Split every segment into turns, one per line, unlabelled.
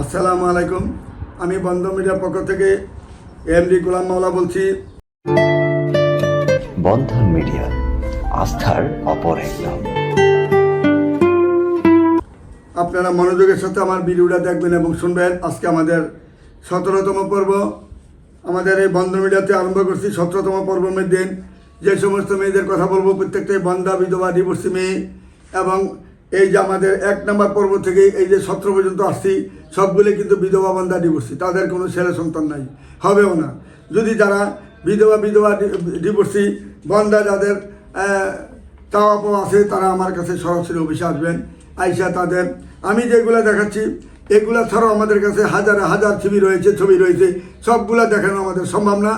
আসসালামু আলাইকুম। আমি বন্ধ মিডিয়ার পক্ষ থেকে এমডি গোলাম মাওলা বলছি।
বন্ধন মিডিয়া আস্থার অপর এক নাম।
আপনারা মনোযোগের সাথে আমার ভিডিওটা দেখবেন এবং শুনবেন। আজকে আমাদের সতেরোতম পর্ব। আমাদের এই বন্ধ মিডিয়াতে আরম্ভ করছি সতেরোতম পর্বের দিন যে সমস্ত মেয়েদের কথা বলব প্রত্যেকটাই বন্ধা বিধবা ডিভোর্সি মেয়ে এবং এই যে আমাদের এক নম্বর পর্ব থেকে এই যে সতেরো পর্যন্ত আসছি সবগুলি কিন্তু বিধবা বন্ধা ডিভোর্সি তাদের কোনো ছেলে সন্তান নাই, হবেও না। যদি যারা বিধবা বিধবা ডিভোর্সি বন্ধা যাদের চাওয়া আছে, তারা আমার কাছে সরাসরি অফিসে আসবেন, আইসা তাদের, আমি যেগুলো দেখাচ্ছি, এগুলা ছাড়াও আমাদের কাছে হাজার হাজার ছবি রয়েছে ছবি রয়েছে, সবগুলা দেখানো আমাদের সম্ভব না।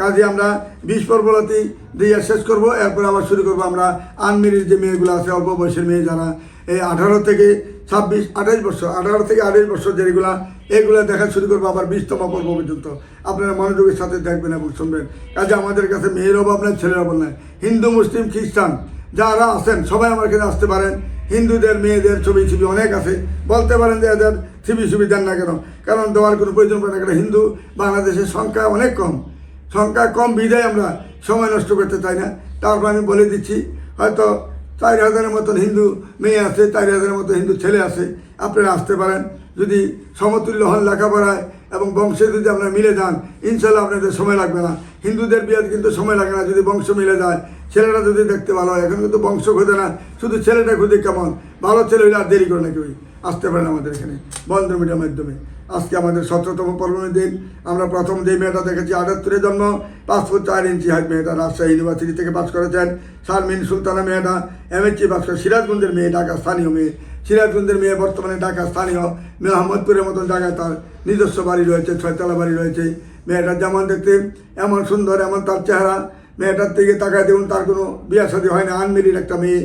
কাজে আমরা বিশ পর্বলতি দিয়ে শেষ করব, এরপর আবার শুরু করব আমরা আনমেরির যে মেয়েগুলো আছে, অল্প বয়সের মেয়ে যারা, এই আঠারো থেকে ছাব্বিশ, আঠাশ বছর, আঠারো থেকে আঠাশ বছর যেগুলা, এগুলো দেখা শুরু করব আবার বিশতম পর্ব পর্যন্ত। আপনারা মনোযোগের সাথে দেখবেন এবং শুনবেন। কাজে আমাদের কাছে মেয়ের অভাব নাই, ছেলের অভাব নাই। হিন্দু, মুসলিম, খ্রিস্টান, যারা আছেন, সবাই আমার কাছে আসতে পারেন। হিন্দুদের, মেয়েদের ছবি ছবি অনেক আছে। বলতে পারেন যে এদের ছবি ছবি দেন না কেন? কারণ দেওয়ার কোনো প্রয়োজন পড়ে না। হিন্দু, বাংলাদেশের সংখ্যা অনেক কম। সংখ্যা কম বিদায় আমরা সময় নষ্ট করতে চাই না। তারপর আমি বলে দিচ্ছি, হয়তো চার হাজারের মতন হিন্দু মেয়ে আছে, চার হাজারের মতো হিন্দু ছেলে আছে, আপনারা আসতে পারেন। যদি সমতুল্য হন লেখাপড়ায় এবং বংশে যদি আপনারা মিলে যান, ইনশাল্লাহ আপনাদের সময় লাগবে না। হিন্দুদের বিয়েতে কিন্তু সময় লাগে না যদি বংশ মিলে যায়। ছেলেরা যদি দেখতে ভালো হয়, এখন কিন্তু বংশ খোঁজে না, শুধু ছেলেটা খুঁজে কেমন? ভালো ছেলে হলে আর দেরি করে না কেউই। আসতে পারেন আমাদের এখানে, বন্ধ মিডিয়ার মাধ্যমে। আজকে আমাদের সতেরোতম পর্বের দিন। আমরা প্রথম যে মেয়েটা দেখেছি আটাত্তরে জন্ম, পাঁচ ফুট চার ইঞ্চি হাইট মেয়েটা, রাজশাহী ইউনিভার্সিটি থেকে পাস করেছেন। শারমিন সুলতানা মেয়েটা এমএসসি পাস করে সিরাজগঞ্জের মেয়ে ঢাকা স্থানীয় মেয়ে। সিরাজগঞ্জের মেয়ে বর্তমানে ঢাকা স্থানীয় মোহাম্মদপুরের মতন জায়গায় তার নিজস্ব বাড়ি রয়েছে, ছয়তলা বাড়ি রয়েছে। মেয়েটা যেমন দেখতে এমন সুন্দর, এমন তার চেহারা। মেয়েটার দিকে তাকায় দেখুন, তার কোনো বিয়া শাদী হয় না। আনমেরির একটা মেয়ে।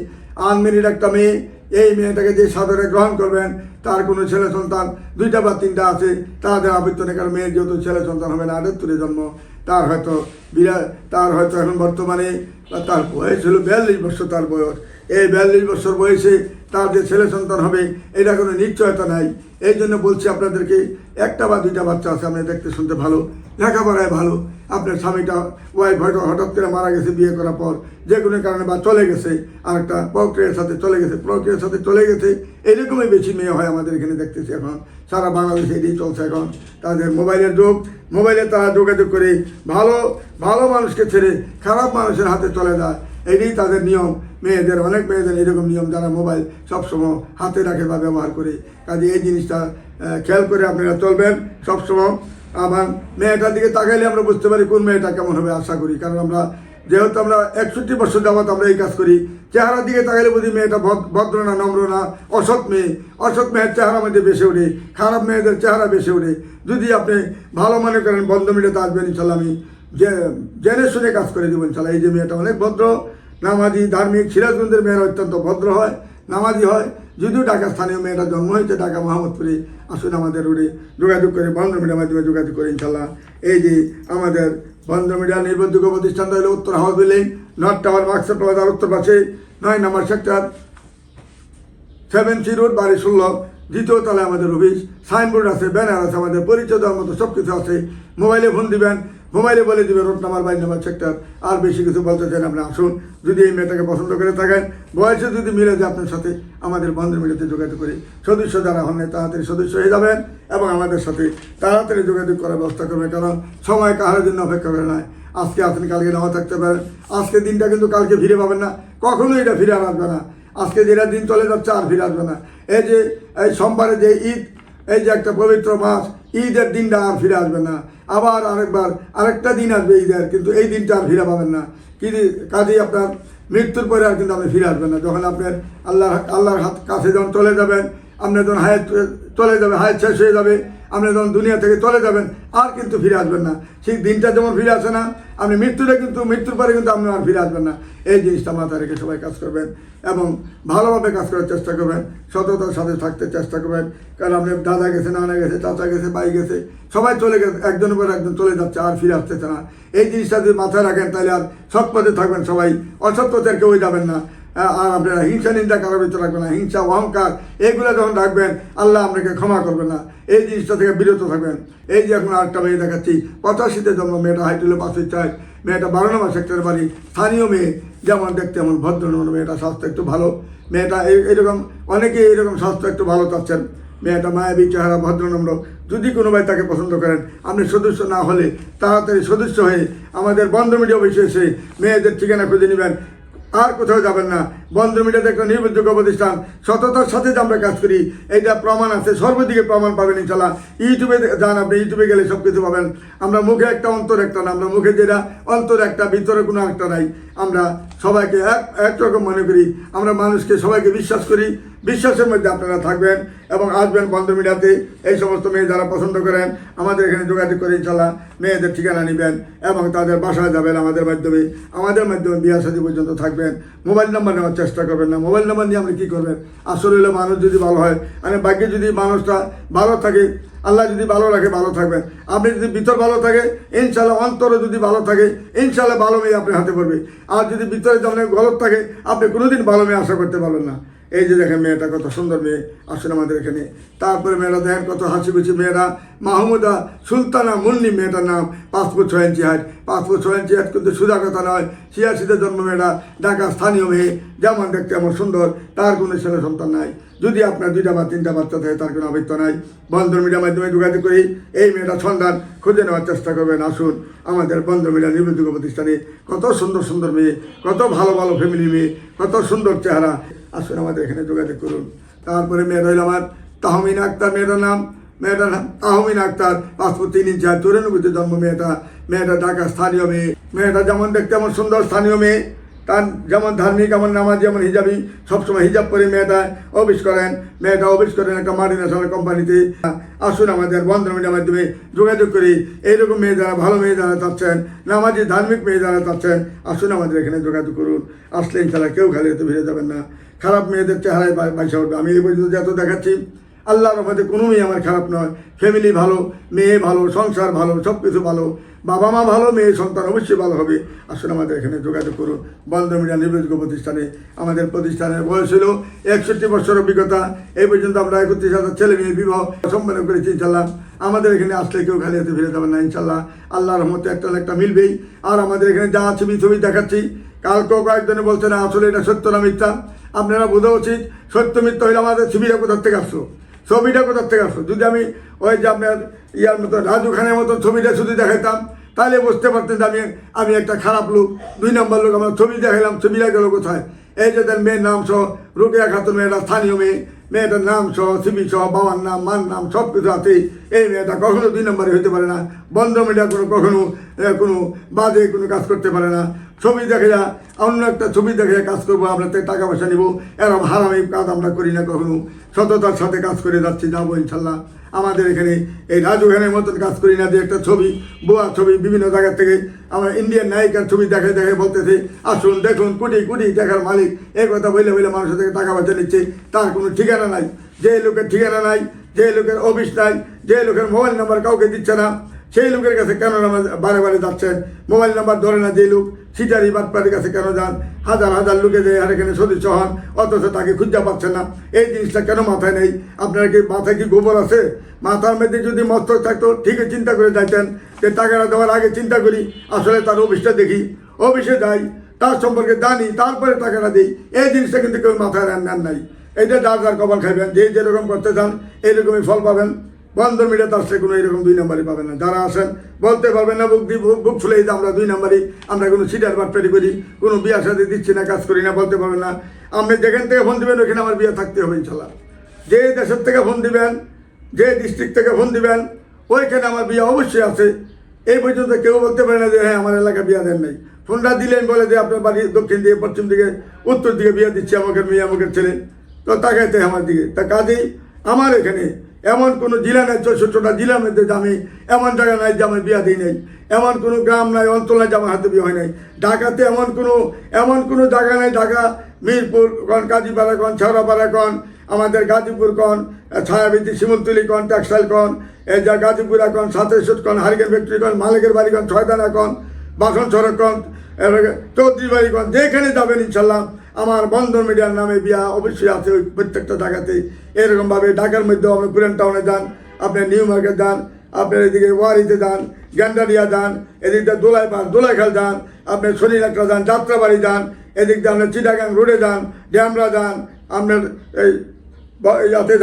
আনমেরির একটা মেয়ে এই মেয়েটাকে যে সাদরে গ্রহণ করবেন, তার কোনো ছেলে সন্তান, দুইটা বা তিনটা আছে, তাদের আবৃত্তনে কারণ মেয়ের যেহেতু ছেলে সন্তান হবে না আটাত্তরে জন্ম। তার হয়তো বিরা তার হয়তো এখন বর্তমানে তার বয়স হলো বিয়াল্লিশ বছর তার বয়স। এই বিয়াল্লিশ বছর বয়সে তার যে ছেলে সন্তান হবে, এটা কোনো নিশ্চয়তা নাই। এই জন্য বলছি আপনাদেরকে, একটা বা দুইটা বাচ্চা আছে, আপনি দেখতে শুনতে ভালো, লেখাপড়ায় ভালো। আপনার স্বামীটা ওয়াইফ হয়তো হঠাৎ করে মারা গেছে বিয়ে করার পর, যে কোনো কারণে বা চলে গেছে আর একটা প্রক্রিয়ার সাথে চলে গেছে, প্রক্রিয়ার সাথে চলে গেছে, এরকমই বেশি মেয়ে হয় আমাদের এখানে দেখতেছি এখন। সারা বাংলাদেশে এটাই চলছে এখন। তাদের মোবাইলের যোগ, মোবাইলে তারা যোগাযোগ করে ভালো ভালো মানুষকে ছেড়ে খারাপ মানুষের হাতে চলে যায়। এটাই তাদের নিয়ম। মেয়েদের, অনেক মেয়েদের এরকম নিয়ম যারা মোবাইল সবসময় হাতে রাখে বা ব্যবহার করে। কাজে এই জিনিসটা খেয়াল করে আপনারা চলবেন সবসময়। আমার মেয়েটার দিকে তাকাইলে আমরা বুঝতে পারি কোন মেয়েটা কেমন হবে আশা করি। কারণ আমরা যেহেতু আমরা একষট্টি বছর যাবত আমরা এই কাজ করি, চেহারার দিকে তাকাইলে বুঝি মেয়েটা ভদ- ভদ্র না, নম্র না, অসৎ মেয়ে। অসৎ মেয়ের চেহারা মধ্যে বেশি ওঠে, খারাপ মেয়েদের চেহারা বেশি ওঠে। যদি আপনি ভালো মনে করেন, বন্ধ মিটাতে আসবেন ইনশাল্লাহ আমি যে, জেনে শুনে কাজ করে দেবো ইনশাল্লাহ। এই যে মেয়েটা অনেক ভদ্র নামাজি ধার্মিক সিরাজগঞ্জের মেয়েরা অত্যন্ত ভদ্র হয়, নামাজি হয়। যদিও ঢাকা স্থানীয় মেয়েটা জন্ম হয়েছে ঢাকা মোহাম্মদপুরে আসুন আমাদের রোডে যোগাযোগ করে বন্ধ মিডিয়ার মাধ্যমে যোগাযোগ করে ইনশাল্লাহ এই যে আমাদের বন্ধ মিডিয়া নির্ভরযোগ্য প্রতিষ্ঠানটা হলো উত্তর হাউস বিল্ডিং, নর্থ টাওয়ার মার্কসের প্লাজার উত্তর পাশে, নয় নম্বর সেক্টর, সেভেন সি রোড, বাড়ি ষোলো দ্বিতীয় তলায় আমাদের অফিস, সাইনবোর্ড আছে, ব্যানার আছে, আমাদের পরিচয় দেওয়ার মতো সব কিছু আছে। মোবাইলে ফোন দিবেন মোবাইলে বলে দিবেন road number by number sector আর বেশি কিছু বলতে চান আপনি আসুন। যদি এই মেয়েটাকে পছন্দ করে থাকেন, বয়সে যদি মিলে যায় আপনার সাথে, আমাদের বন্ধু মিডিয়াতে যোগাযোগ করে, সদস্য যারা হন তাড়াতাড়ি সদস্য হয়ে যাবেন এবং আমাদের সাথে তাড়াতাড়ি যোগাযোগ করার ব্যবস্থা করবেন, কারণ সময় কাহার জন্য অপেক্ষা করে নাই। আজকে আপনি কালকে নাও থাকতে পারেন। আজকে দিনটা কিন্তু কালকে ফিরে পাবেন না। কখনোই এটা ফিরে আসবে না। আজকে যেটা দিন চলে যাচ্ছে আর ফিরে আসবে না। এই যে, এই সোমবারে যে ঈদ, এই যে একটা পবিত্র মাস ঈদের দিনটা আর ফিরে আসবে না। আবার আরেকবার, আরেকটা দিন আসবে ঈদের, কিন্তু এই দিনটা আর ফিরে পাবেন না। কি কাজেই আপনার মৃত্যুর পরে আর কিন্তু আপনি ফিরে আসবেন না। যখন আপনার আল্লাহ আল্লাহর হাত কাছে যখন চলে যাবেন আপনি যখন হায়াত, চলে যাবে, হায়াত শেষ হয়ে যাবে আপনি যখন দুনিয়া থেকে চলে যাবেন, আর কিন্তু ফিরে আসবেন না। সেই দিনটা যেমন ফিরে আসে না, আপনি মৃত্যুটা কিন্তু, মৃত্যুর পরে কিন্তু আপনি আর ফিরে আসবেন না। এই জিনিসটা মাথায় রেখে সবাই কাজ করবেন এবং ভালোভাবে কাজ করার চেষ্টা করবেন, সততার সাথে থাকতে চেষ্টা করবেন। কারণ আপনি দাদা গেছে, নানা গেছে, চাচা গেছে, ভাই গেছে, সবাই চলে গেছে একজনের পর একজন চলে যাচ্ছে, আর ফিরে আসতেছে না। এই জিনিসটা যদি মাথায় রাখেন, তাহলে আর সৎ পথে থাকবেন সবাই অসৎ পথে আর কেউই যাবেন না। আর আপনারা হিংসা, নিন্দা কারোর ভিতরে রাখবেন না। হিংসা, অহংকার এইগুলো যখন রাখবেন, আল্লাহ আপনাকে ক্ষমা করবে না। এই জিনিসটা থেকে বিরত থাকবেন। এই যে এখন আরেকটা মেয়ে দেখাচ্ছি। পঁচাশিতে জন্ম, মেয়েটা হাইট হলো চার, মেয়েটা বারো নম্বর সেক্টরের বাড়ি। স্থানীয় মেয়ে, যেমন দেখতে এমন ভদ্র মেয়েটা, স্বাস্থ্য একটু ভালো। মেয়েটা এরকম অনেকেই এরকম স্বাস্থ্য একটু ভালো চাচ্ছেন। মেয়েটা মায়াবী চেহারা ভদ্রনম্র যদি কোনো ভাই তাকে পছন্দ করেন, আপনি সদস্য না হলে তাড়াতাড়ি সদস্য হয়ে আমাদের বন্ধ মিডিয়া অফিসে এসে মেয়েদের ঠিকানা খুঁজে নেবেন। আর কোথাও যাবেন না বন্ধ মিডিয়াতে একটা নির্ভরযোগ্য প্রতিষ্ঠান, সততার সাথে যে আমরা কাজ করি, এটা প্রমাণ আছে, সর্বদিকে প্রমাণ পাবেন ইনশাল্লাহ। ইউটিউবে যান আপনি, ইউটিউবে গেলে সব কিছু পাবেন। আমরা মুখে একটা অন্তর, একটা না, আমরা মুখে যেটা, অন্তর একটা, ভিতরে কোনো একটা নাই। আমরা সবাইকে এক একরকম মনে করি, আমরা মানুষকে সবাইকে বিশ্বাস করি, বিশ্বাসের মধ্যে আপনারা থাকবেন এবং আসবেন বন্ধ মিডিয়াতে। এই সমস্ত মেয়ে যারা পছন্দ করেন, আমাদের এখানে যোগাযোগ করে ইনশাল্লাহ মেয়েদের ঠিকানা নেবেন এবং তাদের বাসায় যাবেন আমাদের মাধ্যমে। আমাদের মাধ্যমে বিয়া সাথী পর্যন্ত থাকবেন। মোবাইল নাম্বার নেওয়ার চেষ্টা করবেন না। মোবাইল নাম্বার নিয়ে আপনি কী করবেন? আসল হলে মানুষ যদি ভালো হয় মানে বাক্যে যদি মানুষটা ভালো থাকে, আল্লাহ যদি ভালো রাখে, ভালো থাকবেন। আপনি যদি ভিতর ভালো থাকে ইনশাল্লাহ অন্তরে যদি ভালো থাকে ইনশাল্লাহ ভালো মেয়ে আপনি হাতে পড়বে। আর যদি ভিতরে যেমন গলত থাকে, আপনি কোনোদিন ভালো মেয়ে আশা করতে পারবেন না। এই যে দেখেন মেয়েটা কত সুন্দর মেয়ে আসেন আমাদের এখানে। তারপরে মেয়েরা দেখেন কত হাসি খুশি মেয়েরা। মাহমুদা সুলতানা মুন্নি মেয়েটার নাম ফুট ছয় ইঞ্চি পাঁচ ফুট ছয় ইঞ্চি হাইট কিন্তু সুদা কথা নয়, ছিয়াশিতে জন্ম মেয়েরা ঢাকা স্থানীয় মেয়ে। যেমন দেখতে আমার সুন্দর, তার কোনো ছেলে সন্তান নাই। যদি আপনার দুইটা বা তিনটা বাচ্চা থাকে, তার কোনো অভিজ্ঞ নাই। বন্ধন মিডিয়ার মাধ্যমে যোগাযোগ করি, এই মেয়েটা সন্ধান খুঁজে নেওয়ার চেষ্টা করবেন, আসুন আমাদের বন্ধন মিডিয়া নির্ভরযোগ্য প্রতিষ্ঠানে। কত সুন্দর সুন্দর মেয়ে, কত ভালো ভালো ফ্যামিলি মেয়ে, কত সুন্দর চেহারা। আসুন আমাদের এখানে যোগাযোগ করুন। তারপরে মেয়ে রইল আমার তাহমিন আক্তার, মেয়েটার নাম, মেয়েটার তাহমিনা আক্তার, পাসপোর্ট তিন ইঞ্চি আর চৌরানব্বইতে জন্ম মেয়েটা মেয়েটা ঢাকা, স্থানীয় মেয়ে। মেয়েটা যেমন দেখতে এমন সুন্দর, স্থানীয় মেয়ে। তার যেমন ধার্মিক, এমন নামাজ, যেমন হিজাবি, সবসময় হিজাব পরে মেয়েটা অফিস করেন। মেয়েটা অফিস করেন একটা মাল্টিনেশনাল কোম্পানিতে আসুন আমাদের বন্ধন মিডিয়ার মাধ্যমে যোগাযোগ করি। এইরকম মেয়ে যারা, ভালো মেয়ে যারা চাচ্ছেন, নামাজি ধার্মিক মেয়ে যারা চাচ্ছেন, আসুন আমাদের এখানে যোগাযোগ করুন। আসলে ইনশাল্লাহ কেউ খালি হতে ভিড়ে যাবেন না। খারাপ মেয়েদের চেহারায় বাইসা উঠবে। আমি এই পর্যন্ত যত দেখাচ্ছি, আল্লাহর রহমতে কোনো মেয়ে আমার খারাপ নয়। ফ্যামিলি ভালো, মেয়ে ভালো, সংসার ভালো সব কিছু ভালো। বাবা মা ভালো, মেয়ে সন্তান অবশ্যই ভালো হবে। আসলে আমাদের এখানে যোগাযোগ করুন। বন্ধ মিডিয়া নির্ভরযোগ্য প্রতিষ্ঠানে আমাদের প্রতিষ্ঠানের বয়স হলো একষট্টি বছর অভিজ্ঞতা। এই পর্যন্ত আমরা একত্রিশ হাজার ছেলে মেয়ে বিবাহ সম্পন্ন করেছি, ইনশাল্লাহ। আমাদের এখানে আসলে কেউ খালি হাতে ফিরে যাবেন না, ইনশাল্লাহ। আল্লাহর রহমতে একটা একটা মিলবেই। আর আমাদের এখানে যা ছবি ছবি দেখাচ্ছি। কালকেও কয়েকজনে বলছে, না, আসলে এটা সত্য না মিথ্যা। আপনারা বোঝা উচিত, সত্য মিথ্যা হইলে আমাদের ছবিটা কোথার থেকে আসছো ছবিটা কোথার থেকে আসছো যদি আমি ওই যে আপনার ইয়ার মতো রাজু খানের মতো ছবিটা শুধু দেখাইতাম, তাহলে বুঝতে পারতেন যে আমি আমি একটা খারাপ লোক। দুই নম্বর লোক, আমার ছবি দেখাইলাম ছবিটা গেল কোথায়? এই যে তার মেয়ের নাম সহ, রুকিয়া খাতুন মেয়েটা স্থানীয় মেয়ে, মেয়েটার নাম সহ, সিবি সহ, বাবার নাম, মার নাম সব কিছু আছে এই মেয়েটা কখনো দুই নম্বরে হইতে পারে না। বন্ধ মিডিয়া কোনো, কখনো কোনো বাজে কোনো কাজ করতে পারে না। ছবি দেখে যা, অন্য একটা ছবি দেখে কাজ করব, আমরা টাকা পয়সা নিবো। এরকম হারামি কাজ আমরা করি না কখনো। সততার সাথে কাজ করে যাচ্ছি, যাব ইনশাল্লাহ। আমাদের এখানে এই রাজু খানের মতন কাজ করি না যে একটা ছবি, বোয়া ছবি বিভিন্ন জায়গা থেকে আমরা ইন্ডিয়ান নায়িকার ছবি দেখে দেখে বলতেছে, আসুন, দেখুন, কোটি কোটি টাকার মালিক। এই কথা বলে বলে মানুষের থেকে টাকা পয়সা নিচ্ছে, তার কোনো ঠিকানা নাই। যে লোকের ঠিকানা নাই, যে লোকের অফিস নাই, যে লোকের মোবাইল নাম্বার কাউকে দিচ্ছে না সেই লোকের কাছে কেন বারে বারে যাচ্ছেন? মোবাইল নাম্বার ধরে না যে লোক সিটারি বাটপাড়ির কাছে কেন যান? হাজার হাজার লোকে যে আর এখানে সদস্য হন, অথচ তাকে খুঁজতে পাচ্ছেন না। এই জিনিসটা কেন মাথায় নেই? আপনার কি মাথায় কি গোবর আছে? মাথার মধ্যে যদি মস্ত থাকতো, ঠিকই চিন্তা করে যাইতেন। যে টাকাটা দেওয়ার আগে চিন্তা করি, আসলে তার অফিসটা দেখি। অফিসে যাই, তার সম্পর্কে জানি, তারপরে টাকাটা দিই। এই জিনিসটা কিন্তু কেউ মাথায় নেন নাই। এইটা যার যার কপাল খাইবেন। যে যেরকম করতে চান, এইরকমই ফল পাবেন। বন্ধন মিডিয়াতে আসলে কোনো এরকম দুই নাম্বারই পাবেন না। যারা আসেন বলতে পারবেন না, বুক বুক ফুলে যে আমরা দুই নাম্বারই, আমরা কোনো সিটার বাটপারি করি, কোনো বিয়ার সাথে দিচ্ছি না, কাজ করি না, বলতে পারবেন না। আপনি যেখান থেকে ফোন দিবেন ওখানে আমার বিয়ে থাকতে হবে, ইনশাল্লাহ। যে দেশের থেকে ফোন দিবেন, যে ডিস্ট্রিক্ট থেকে ফোন দিবেন, ওইখানে আমার বিয়ে অবশ্যই আছে। এই পর্যন্ত কেউ বলতে পারে না যে হ্যাঁ আমার এলাকায় বিয়া দেন নাই। ফোনটা দিলেন বলে যে, আপনার বাড়ি দক্ষিণ দিকে, পশ্চিম দিকে, উত্তর দিকে বিয়ে দিচ্ছে আমাকে, মেয়ে, আমাকে ছেলে। তো তাকাইতে আমার দিকে। তা কাজেই আমার এখানে এমন কোনো জেলা নাই চৌষট্টিটা জেলার মধ্যে আমি এমন জায়গা নাই যে আমার বিয়া দিই নাই। এমন কোনো গ্রাম নাই, অঞ্চল নাই যে আমার হাতে বিয়ে হয় নাই। ঢাকাতে এমন কোনো এমন কোনো জায়গা নাই, ঢাকা, মিরপুর, কন কাজীপাড়া কন ছাওড়াপাড়া কন আমাদের গাজীপুর কন ছায়াবিদ্যি শিমুলতুলি কন টেক্সটাইল কন এই যা গাজীপুরা কন সাতেশ্বর কন হারিকেন ফ্যাক্টরি কন মালিকের বাড়ি কন ছয়দানা কন বাসন সড়ক কন চৌধুরী বাড়ি কন যেখানে যাবেন ইনশাল্লাহ আমার বন্ধন মিডিয়ার নামে বিয়া অবশ্যই আছে ওই প্রত্যেকটা জায়গাতে। এরকমভাবে ঢাকার মধ্যেও আপনি পুরান টাউনে যান, আপনি নিউ মার্কেট যান আপনার এদিকে ওয়ারিতে যান, গ্যান্ডারিয়া যান, এদিক দিয়ে দোলাই পান দোলাইখাল যান, আপনি শনিরাত্রা যান, যাত্রাবাড়ি যান, এদিক দিয়ে আপনার চিটাগাং রোডে যান, ড্যামরা যান, আপনার এই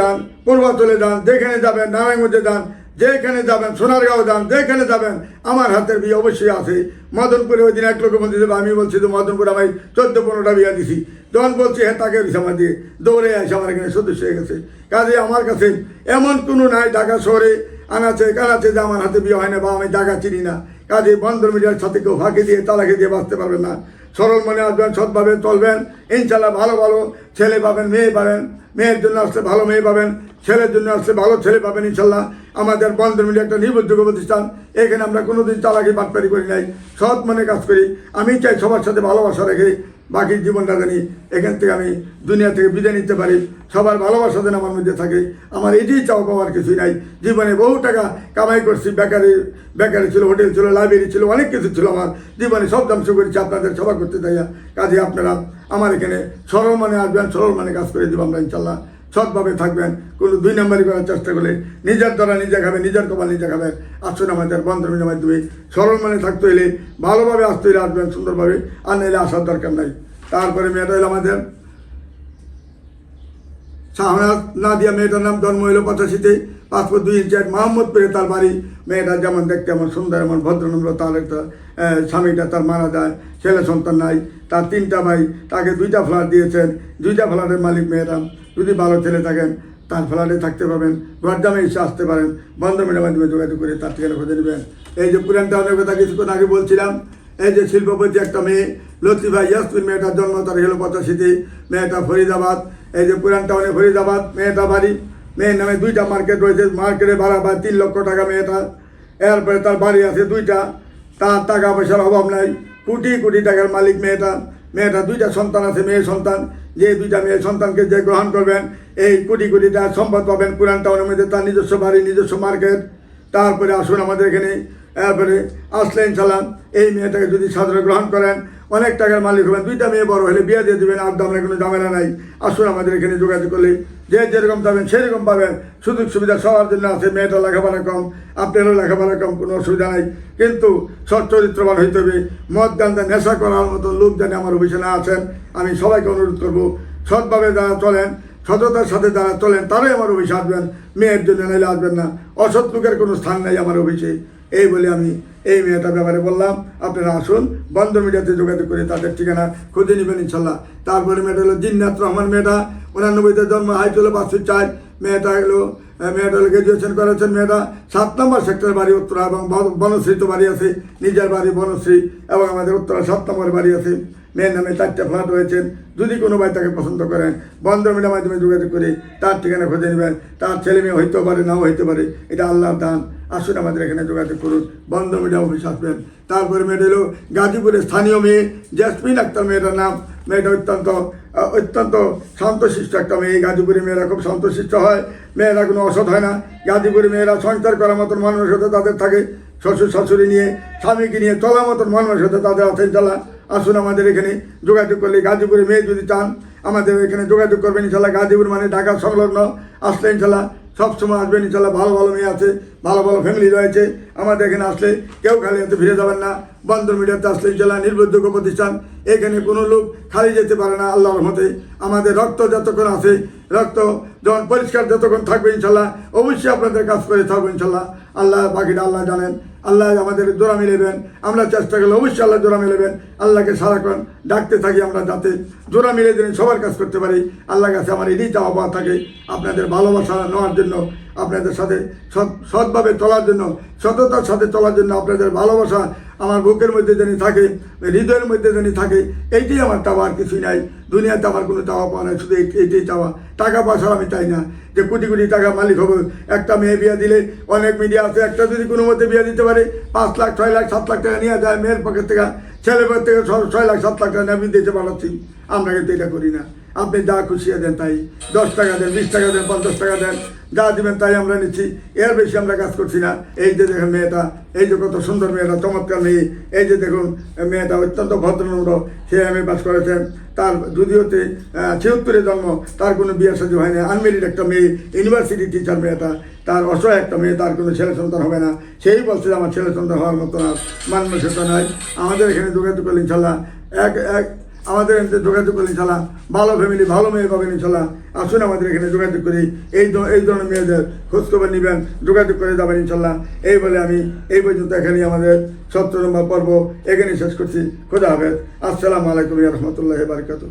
যান পূর্বাচলে যান, যেখানে যাবেন, নারায়ণগঞ্জে যান যেখানে যাবেন, সোনারগাঁও যান, যেখানে যাবেন, আমার হাতের বিয়ে অবশ্যই আছে। মদনপুরে ওই দিন এক লোক মন্দির দেবে আমি বলছি, তো মদনপুরে আমি চোদ্দ, পনেরোটা বিয়া দিছি। যখন বলছি হ্যাঁ তাকে দিছি দিয়ে। দৌড়ে আসে আমার এখানে সদস্য হয়ে গেছে। কাজে আমার কাছে এমন কোনো নাই, ঢাকা শহরে আনাচে, কানাচে যে আমার হাতে বিয়ে হয় না বা আমি জায়গা চিনি না। কাজে বন্দর মিডিয়ার সাথে কেউ ফাঁকি দিয়ে, তালাকে দিয়ে বাঁচতে পারবেন না। সরল মনে আসবেন সৎভাবে চলবেন। ইনশাল্লাহ ভালো ভালো ছেলে পাবেন, মেয়ে পাবেন। মেয়ের জন্য আসতে ভালো মেয়ে পাবেন, ছেলের জন্য আসতে ভালো ছেলে পাবেন ইনশাল্লাহ আমাদের বন্ধন মিলে একটা নির্ভরযোগ্য প্রতিষ্ঠান, এখানে আমরা কোনোদিন চালাকি বাটপারি করি নাই। সৎ মনে কাজ করি। আমি চাই সবার সাথে ভালোবাসা রেখে বাকি জীবনটা জানি এখান থেকে আমি দুনিয়া থেকে বিদায় নিতে পারি। সবার ভালোবাসা যেন আমার মধ্যে থাকে। আমার এটিই চাওয়া পাওয়ার কিছুই নাই। জীবনে বহু টাকা কামাই করছি, বেকারি বেকারি ছিল, হোটেল ছিল, লাইব্রেরি ছিল, অনেক কিছু ছিল আমার। জীবনে সব ধ্বংস করেছি, আপনাদের সভা করতে চাইয়া কাজে আপনারা আমার এখানে সরল মানে আসবেন, সরল মানে কাজ করে দেবো আমরা, ইনশাল্লাহ। সৎভাবে থাকবেন, কোনো দুই নম্বরই করার চেষ্টা করলে নিজের দ্বারা নিজে খাবেন, নিজের কপাল নিজে খাবেন। আসুন আমাদের বন্ধনের মাধ্যমে সরল মানে থাকতে হলে ভালোভাবে আসতে হলে আসবেন, সুন্দরভাবে। আর নাহলে আসার দরকার নাই। তারপরে মেয়েটা হলো আমাদের শাহনাজ নাদিয়া। মেয়েটার নাম জন্ম হইল পঁচাশিতে। পাসপোর্ট দুই ইঞ্চি এক মোহাম্মদপুরে তার বাড়ি। মেয়েটা যেমন দেখতে এমন সুন্দর, এমন ভদ্রনম্র তার একটা স্বামীটা তার মারা যায়, ছেলে সন্তান নাই, তার তিনটা ভাই, তাকে দুইটা ফ্ল্যাট দিয়েছেন, দুইটা ফ্ল্যাটের মালিক মেয়েরা, যদি ভালো ছেলে থাকেন, তার ফ্ল্যাটে থাকতে পারবেন গরদামে এসে আসতে পারেন বন্ধ মিডিয়ার মাধ্যমে যোগাযোগ করে তার ঠিকানা খুঁজে নেবেন। এই যে পুরান টাউনের কথা কিছুক্ষণ আগে বলছিলাম, এই যে শিল্পপতি একটা মেয়ে, লতিফা ইয়াসমিন মেয়েটার জন্ম তার হলো পঁচাশিতে, মেয়েটা ফরিদাবাদ। এই যে পুরান টাউনে ফরিদাবাদ, মেয়েটা বাড়ি, মেয়ের নামে দুইটা মার্কেট রয়েছে মার্কেটে ভাড়া বা তিন লক্ষ টাকা মেয়েটা। এরপরে তার বাড়ি আছে দুইটা। তার টাকা পয়সার অভাব নাই। কোটি কোটি টাকার মালিক মেয়েটা মেয়েটা দুইটা সন্তান আছে, মেয়ে সন্তান। যে দুইটা মেয়ে সন্তানকে যে গ্রহণ করবেন, এই কোটি কোটি টাকার সম্পদ পাবেন পুরান টাউনের মধ্যে, তার নিজস্ব বাড়ি, নিজস্ব মার্কেট। তারপরে আসুন আমাদের এখানে। এরপরে আসলেন চালান এই মেয়েটাকে যদি সাদরে গ্রহণ করেন অনেক টাকার মালিক হবেন, দুইটা মেয়ে বড় হলে বিয়ে দিয়ে দেবেন, আর দামের কোনো ঝামেলা নাই। আসুন আমাদের এখানে যোগাযোগ করলে। যে যেরকম পাবেন সেরকম পাবেন। সুযোগ সুবিধা সবার জন্য আছে, মেয়েটা লেখাপড়া কম, আপনারও লেখাপড়া কম, কোনো অসুবিধা নাই। কিন্তু সৎ চরিত্রবান হইতে হবে। মদ গান্দা নেশা করার মতো লোক জানে আমার অফিসে না আছেন, আমি সবাইকে অনুরোধ করব। সৎভাবে যারা চলেন, সততার সাথে যারা চলেন, তারাই আমার অফিসে আসবেন। মেয়ের জন্য নাইলে আসবেন না। অসৎ লোকের কোনো স্থান নেই আমার অফিসে। এই বলে আমি এই মেয়েটার ব্যাপারে বললাম, আপনারা আসুন, বন্ধ মিডিয়াতে যোগাযোগ করে তাদের ঠিকানা খুঁজে নেবেন ইনশাল্লাহ। তারপরে মেয়েটা হলো জিন্নাত রহমান মেয়েটা, উনানব্বইতে জন্ম হাইট হলো পাঁচশো চার মেয়েটা হলো মেয়েটা গ্রাজুয়েশন করেছেন মেয়েটা, সাত নম্বর সেক্টরের বাড়ি উত্তরা এবং বনশ্রী তো বাড়ি আছে, নিজের বাড়ি বনশ্রী এবং আমাদের উত্তরা সাত নম্বর বাড়ি আছে। মেয়ের নামে চারটে ফ্ল্যাট রয়েছেন। যদি কোনো ভাই তাকে পছন্দ করেন বন্ধ মিডিয়ার মাধ্যমে যোগাযোগ করে তার ঠিকানা খুঁজে নেবেন। তার ছেলে মেয়ে হইতে পারে, নাও হইতে পারে, এটা আল্লাহর দান। আসুন আমাদের এখানে যোগাযোগ করুন বন্ধ মিডিয়া অফিস আসবেন। তারপরে মেয়েটা হলো গাজীপুরের স্থানীয় মেয়ে, জেসমিন আক্তার মেয়েটার নাম। মেয়েটা অত্যন্ত অত্যন্ত শান্তশিষ্ট একটা মেয়ে। এই গাজীপুরে মেয়েরা খুব শান্তশিষ্ট হয়। মেয়েরা কোনো অসৎ হয় না। গাজীপুরে মেয়েরা সংসার করার মতন মানসিকতা তাদের থাকে। শ্বশুর শাশুড়ি নিয়ে, স্বামীকে নিয়ে চলার মতন মানসিকতা তাদের আছেন চলা আসুন আমাদের এখানে যোগাযোগ করলে গাজীপুরে মেয়ে যদি চান, আমাদের এখানে যোগাযোগ করবেন ইনশাল্লাহ। গাজীপুর মানে ঢাকা সংলগ্ন। আসলে ইনশাল্লাহ সবসময় আসবেন, ইনশাল্লাহ ভালো ভালো মেয়ে আছে। ভালো ভালো ফ্যামিলি রয়েছে। আমাদের এখানে আসলে কেউ খালি হাতে ফিরে যাবেন না। বন্দর মিডিয়াতে আসলে জেলা নির্ভরযোগ্য প্রতিষ্ঠান। এখানে কোনো লোক খালি যেতে পারে না আল্লাহর মতে আমাদের রক্ত যতক্ষণ আছে, রক্ত যখন পরিষ্কার যতক্ষণ থাকবে ইনশাল্লাহ, অবশ্যই আপনাদের কাজ করে থাকব ইনশাল্লাহ। আল্লাহ বাকিটা আল্লাহ জানেন। আল্লাহ আমাদের জোড়া মিলেবেন। আমরা চেষ্টা করলে অবশ্যই আল্লাহ জোড়া মিলেবেন। আল্লাহকে সারাক্ষণ ডাকতে থাকি আমরা যাতে জোড়া মিলে দিন সবার কাজ করতে পারি। আল্লাহর কাছে আমার এটাই চাওয়া পাওয়া থাকে। আপনাদের ভালোবাসা নেওয়ার জন্য আপনাদের সাথে সৎ সৎভাবে চলার জন্য, সততার সাথে চলার জন্য আপনাদের ভালোবাসা আমার বুকের মধ্যে যেন থাকে, হৃদয়ের মধ্যে যেন থাকে, এইটাই আমার চাওয়া আর কিছুই নাই। দুনিয়াতে আমার কোনো চাওয়া পাওয়া নাই, শুধু এই- এইটাই চাওয়া। টাকা পয়সা আমি চাই না। যে কোটি কোটি টাকা মালিক হবে, একটা মেয়ে বিয়ে দিলে অনেক মিডিয়া আছে, একটা যদি কোনো মধ্যে বিয়ে দিতে পারে, পাঁচ লাখ, ছয় লাখ, সাত লাখ টাকা নিয়ে যায় মেয়ের পকেট থেকে ছেলে পকেট থেকে ছয় লাখ, সাত লাখ টাকা আমি দিতে পারছি আমরা কিন্তু এটা করি না। আপনি যা খুশি দেন তাই। দশ টাকা দেন, বিশ টাকা দেন, পঞ্চাশ টাকা দেন। যা দিবেন তাই আমরা নিচ্ছি। এর বেশি আমরা কাজ করছি না। এই যে দেখেন মেয়েটা, এই যে কত সুন্দর মেয়েটা, চমৎকার মেয়ে। এই যে দেখুন, মেয়েটা অত্যন্ত ভদ্রনম্র সে এম পাস করেছেন তার যদিওতে ছিয়াত্তরে জন্ম, তার কোনো বিয়ের সাথে হয়নি আনমেরিড একটা মেয়ে, ইউনিভার্সিটি টিচার মেয়েটা। তার অসহায় একটা মেয়ে, তার কোনো ছেলে সন্তান হবে না। সেই বলছে আমার ছেলে সন্তান হওয়ার মতো আর মানসিকতা নয় আমাদের এখানে যোগাযোগ করলে ইনশাল্লাহ এক এক আমাদের যোগাযোগ করে, ইনশাল্লাহ ভালো ফ্যামিলি ভালো মেয়ে পাবেন, ইনশাল্লাহ। আসুন আমাদের এখানে যোগাযোগ করি। এই এই ধরনের মেয়েদের খোঁজখবর নেবেন, যোগাযোগ করে যাবেন, ইনশাল্লাহ। এই বলে আমি এই পর্যন্ত এখানে আমাদের সত্তর নম্বর পর্ব এখানে শেষ করছি। খোদা হাফেজ। আসসালামু আলাইকুম রহমতুল্লাহ বারকাতু